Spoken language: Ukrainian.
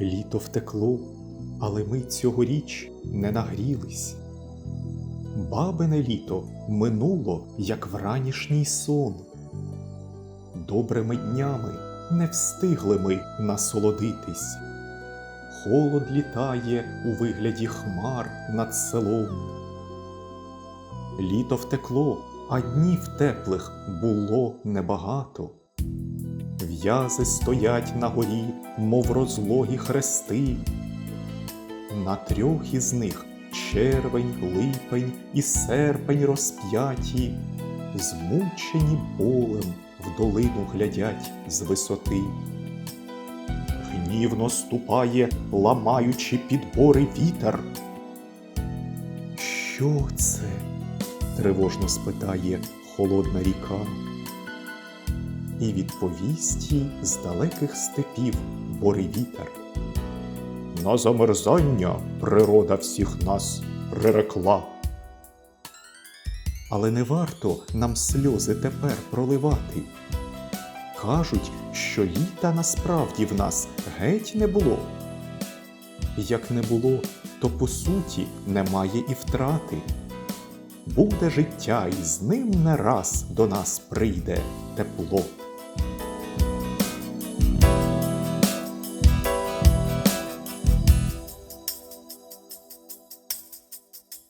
Літо втекло, але ми цьогоріч не нагрілись. Бабине літо минуло, як вранішній сон. Добрими днями не встигли ми насолодитись. Холод літає у вигляді хмар над селом. Літо втекло, а днів теплих було небагато. В'язи стоять на горі, мов розлогі хрести. На трьох із них червень, липень і серпень розп'яті, змучені болем в долину глядять з висоти. Гнівно ступає, ламаючи підбори вітер. Що це? тривожно спитає холодна ріка. І відповість їй з далеких степів борий вітер. На замерзання природа всіх нас прирекла. Але не варто нам сльози тепер проливати. Кажуть, що літа насправді в нас геть не було. Як не було, то по суті немає і втрати. Буде життя, і з ним не раз до нас прийде тепло.